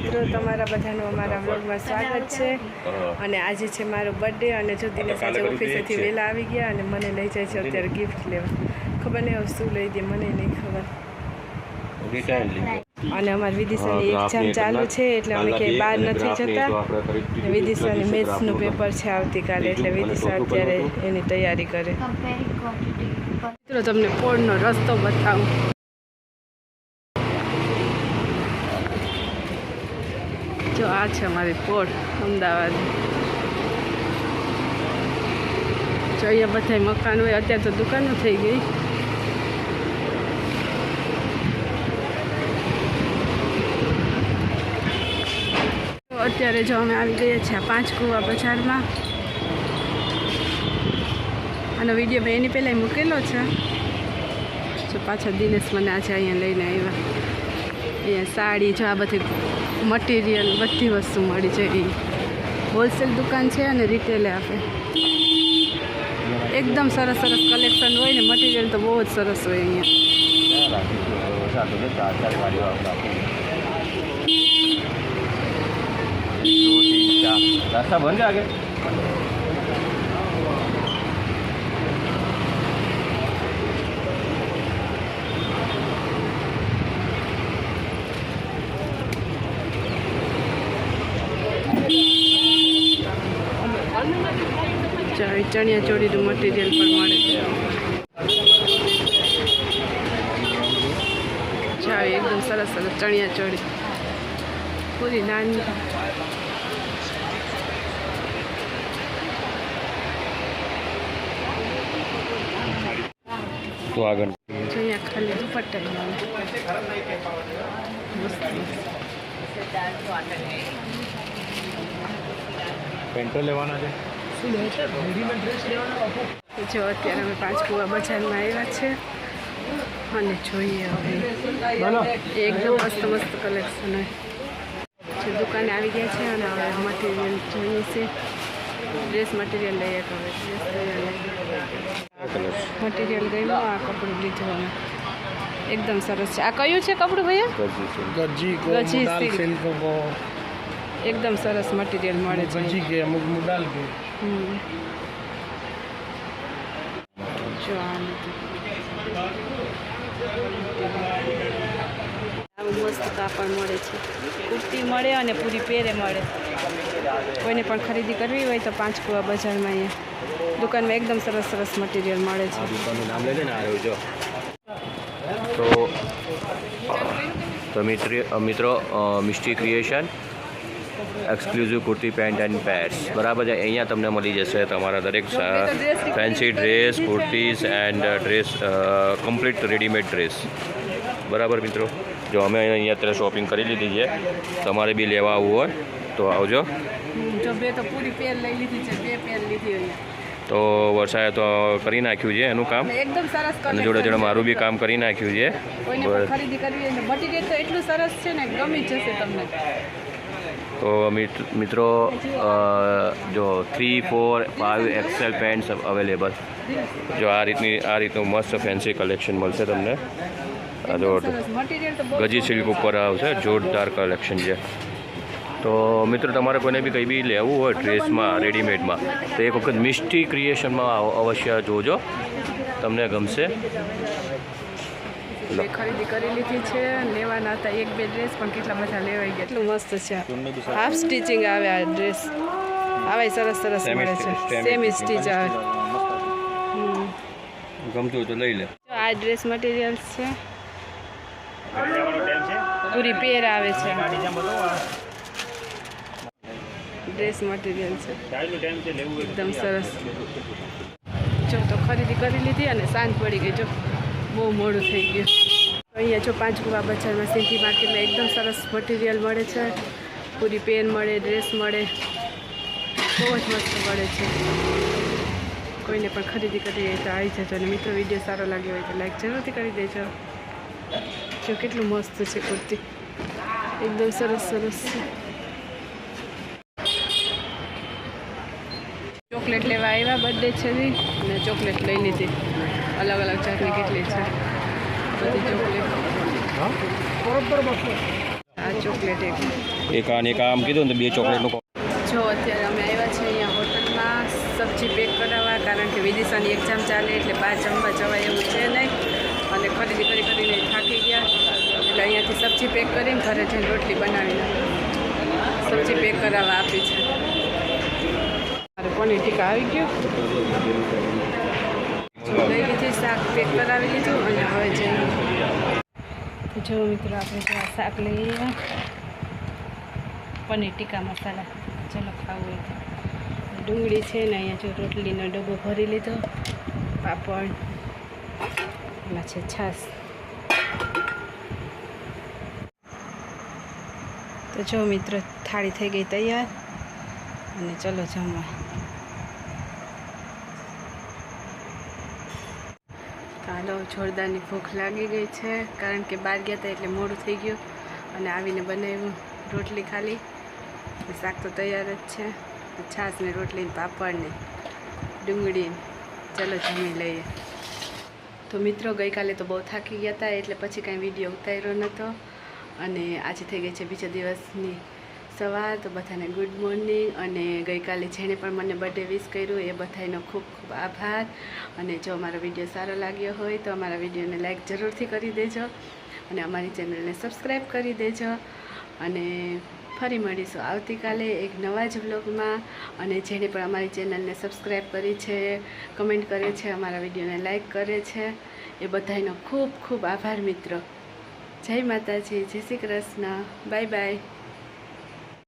તમારા બધાનું અમારા વ્લોગમાં સ્વાગત છે. અને આજે છે મારો બર્થડે અને જો દિનેશ આજે ઓફિસેથી વહેલા આવી ગયા અને મને લઈ જાય છે અત્યારે ગિફ્ટ લેવા. ખબર નહીં હવે શું લઈ દે મને નહીં ખબર. અને અમારી વિદિશાની એક્ઝામ ચાલુ છે એટલે અમે ક્યાંય બહાર નથી જતા. વિદિશાની મેથ્સનું પેપર છે આવતીકાલે એટલે વિદિશા અત્યારે એની તૈયારી કરે. મિત્રો તમને પોળનો રસ્તો બતાવું. જો આ છે અમારી પોળ, અમદાવાદ. જો અહીંયા બધા મકાન હોય, અત્યારે તો દુકાનો થઈ ગઈ. અત્યારે જો અમે આવી ગયા છીએ પાંચ કુવા બજારમાં. આનો વીડિયો મેં એની પહેલાં મૂકેલો છે. જો પાછા દિનેશ મને આજે અહીંયા લઈને આવ્યા. અહીંયા સાડી, જો આ બધી મટીરિયલ બધી વસ્તુ મળી જાય હોલસેલ દુકાન છે અને રિટેલે આપે. એકદમ સરસ સરસ કલેક્શન હોય ને મટીરિયલ તો બહુ જ સરસ હોય અહીંયા. રસ્તા બંધ આગે ચણિયા ચોળીનું મટીરિયલ પણ મળે છે. જો એકદમ સરસ સરસ ચણિયા ચોળી. પૂરી નાની. તો આગળ. અહીંયા ખાલી દુપટ્ટા. પેન્ટો લેવાના છે. જો અત્યારે અમે પાંચકુવા બજારમાં આવ્યા છે. અને જોઈએ હવે. એકદમ મસ્ત મસ્ત કલેક્શન જે દુકાને આવી ગયા છે અને હવે મટીરિયલ જોઈએ છે. ડ્રેસ મટીરિયલ લઈએ તો હવે. ડ્રેસ મટીરિયલ ગયું આ કપડું લીધું. અમે એકદમ સરસ છે. આ કયું છે કપડું ભાઈ ગજી ગજી એકદમ સરસ મટીરિયલ મળે છે. ભજી કે અમુક મુડાલ કે? જો આમ મસ્ત કાપડ મળે છે. કુર્તી મળે અને પૂરી પહેરે મળે. કોઈને પણ ખરીદી કરવી હોય તો પાંચ કુવા બજારમાં અહીંયા દુકાનમાં એકદમ સરસ સરસ મટીરિયલ મળે છે. તો મિત્રો મિત્રો mystery creation exclusive kurti pant and pairs બરાબર છે? અહીંયા તમને મળી જશે તમારા દરેક fancy dress kurtis and dress complete readymade dress બરાબર મિત્રો? જો અમે અહીંયા અત્યારે શોપિંગ કરી લીધી છે તમારે બી લેવા આવવું હોય તો આવજો. તો વરસાદે તો કરી નાખ્યું છે એનું કામ? અને જોડે જોડે મારું બી કામ કરી નાખ્યું છે. ખરીદી કરવી મટીરિયલ તો એટલું સરસ છે ને ગમી જશે તમને. તો મિત- મિત્રો જો three four five XL pants available જો આ રીતની, આ રીતનું મસ્ત ફેન્સી કલેક્શન મળશે તમને. જો ગજી સિલ્ક ઉપર આવશે, જોરદાર કલેક્શન છે. તો મિત્રો, તમારે કોઈને બી કંઈ બી લેવું હોય ડ્રેસમાં રેડીમેડમાં તો એક વખત મિસ્ટી ક્રિએશનમાં અવશ્ય જોજો. તમને ગમશે. મેં ખરીદી કરી લીધી છે. લેવાના હતા એક બે ડ્રેસ પણ કેટલા બધા લેવાઈ ગયા. એટલું મસ્ત છે. હાફ સ્ટિચિંગ આવે આ ડ્રેસ આવે સરસ સરસ મળે છે. સેમી સ્ટીચ આવે. હમ. ગમતું હોય તો લઈ લે. આ ડ્રેસ મટીરિયલ્સ છે. પૂરી પેર આવે છે. ડ્રેસ મટીરિયલ છે. એકદમ સરસ. જો તો ખરીદી કરી લીધી અને સાંજ પડી ગઈ. જો બહુ મોડું થઈ ગયું. અહીંયા જો પાંચ ગુવા બજારમાં સિંધી માર્કેટમાં એકદમ સરસ મટીરિયલ મળે છે. પૂરી પેન મળે, ડ્રેસ મળે. બહુ જ મસ્ત મળે છે. કોઈને પણ ખરીદી કરવી હોય તો આવી જજો. અને મિત્રો, વીડિયો સારો લાગ્યો હોય તો લાઈક જરૂરથી કરી દેજો. જો કેટલું મસ્ત છે કુર્તી. એકદમ સરસ સરસ. ચોકલેટ લેવા આવ્યા બર્થડે છે અને ચોકલેટ લઈ લીધી. અલગ અલગ જાતની કેટલી છે. બધી ચોકલેટ આ ચોકલેટ એક આમ કીધું ને બે ચોકલેટનું જો અત્યારે અમે આવ્યા છીએ અહીંયા હોટલમાં. સબ્જી પેક કરાવવા, કારણ કે વિદિશાની એક્ઝામ ચાલે એટલે બહાર જમવા જવાય એવું છે નહીં. અને ખરીદી કરી કરીને થાકી ગયા. એટલે અહીંયાથી સબ્જી પેક કરીને ઘરે જઈને રોટલી બનાવીને સબ્જી પેક કરાવવા આપી છે. મારે પનીર ટીકા આવી ગયું. પેક કરાવી લીધું અને હવે જઈએ. જો મિત્રો, આપણે જો શાક લઈએ પનીર ટીકા મસાલા. ચલો ખાવું હોય ડુંગળી છે ને અહીંયા જો રોટલીનો ડબ્બો ભરી લીધો. પાપડ. એમાં છે છાશ. તો જો મિત્રો, થાળી થઈ ગઈ તૈયાર. અને ચલો જમવા. હાલો, જોરદારની ભૂખ લાગી ગઈ છે, કારણ કે બહાર ગયા હતા એટલે મોડું થઈ ગયું. અને આવીને બનાવ્યું રોટલી ખાલી. શાક તો તૈયાર જ છે. છાશ ને રોટલી ને પાપડ ને ચલો જમી લઈએ. તો મિત્રો, ગઈકાલે તો બહુ થાકી ગયા હતા એટલે પછી કાંઈ વીડિયો ઉતાર્યો નહોતો અને આજે થઈ ગઈ છે બીજા દિવસની સવાર, તો બધાને ગુડ મોર્નિંગ અને ગઈકાલે જેણે પણ મને બર્થડે વિશ કર્યું, એ બધાનો ખૂબ ખૂબ આભાર. અને જો અમારો વીડિયો સારો લાગ્યો હોય, તો અમારા વિડીયોને લાઇક જરૂરથી કરી દેજો અને અમારી ચેનલને સબસ્ક્રાઈબ કરી દેજો. અને ફરી મળીશું આવતીકાલે એક નવા જ વ્લોગમાં અને જેણે પણ અમારી ચેનલને સબસ્ક્રાઈબ કરી છે કમેન્ટ કરે છે, અમારા વિડીયોને લાઇક કરે છે, એ બધાનો ખૂબ ખૂબ આભાર મિત્રો. જય માતાજી, જય શ્રી કૃષ્ણ. Bye bye